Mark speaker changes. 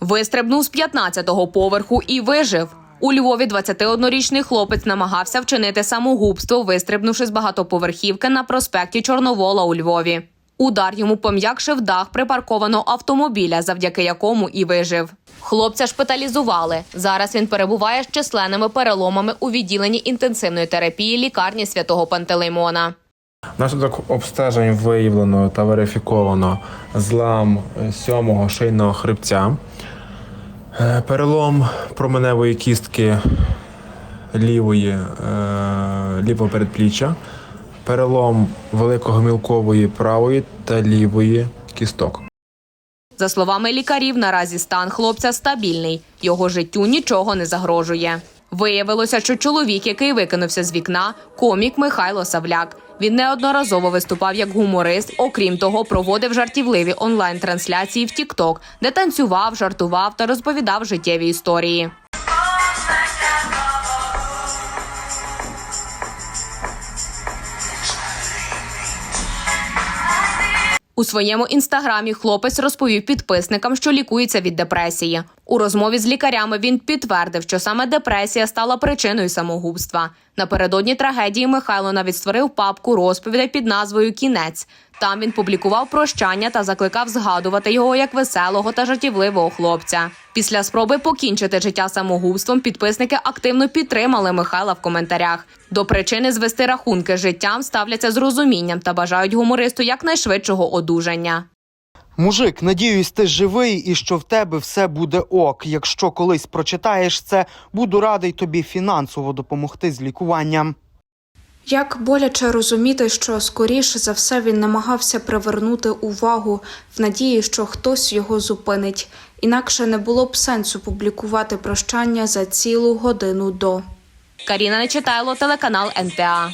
Speaker 1: Вистрибнув з 15-го поверху і вижив. У Львові 21-річний хлопець намагався вчинити самогубство, вистрибнувши з багатоповерхівки на проспекті Чорновола у Львові. Удар йому пом'якшив дах припаркованого автомобіля, завдяки якому і вижив. Хлопця шпиталізували. Зараз він перебуває з численними переломами у відділенні інтенсивної терапії лікарні святого Пантелеймона.
Speaker 2: Внаслідок обстежень виявлено та верифіковано злам сьомого шийного хребця, е, перелом променевої кістки лівої, е, лівого передпліччя, перелом великогомілкової правої та лівої кісток.
Speaker 1: За словами лікарів, наразі стан хлопця стабільний. Його життю нічого не загрожує. Виявилося, що чоловік, який викинувся з вікна, комік Михайло Савляк. Він неодноразово виступав як гуморист. Окрім того, проводив жартівливі онлайн-трансляції в TikTok, де танцював, жартував та розповідав життєві історії. У своєму інстаграмі хлопець розповів підписникам, що лікується від депресії. У розмові з лікарями він підтвердив, що саме депресія стала причиною самогубства. Напередодні трагедії Михайло навіть створив папку розповідей під назвою Кінець. Там він публікував прощання та закликав згадувати його як веселого та жартівливого хлопця. Після спроби покінчити життя самогубством підписники активно підтримали Михайла в коментарях. До причини звести рахунки життям ставляться з розумінням та бажають гумористу якнайшвидшого одужання.
Speaker 3: Мужик, надіюсь, ти живий і що в тебе все буде ок. Якщо колись прочитаєш це, буду радий тобі фінансово допомогти з лікуванням.
Speaker 4: Як боляче розуміти, що скоріше за все він намагався привернути увагу в надії, що хтось його зупинить. Інакше не було б сенсу публікувати прощання за цілу годину до.
Speaker 1: Каріна Нечитайло, телеканал НТА.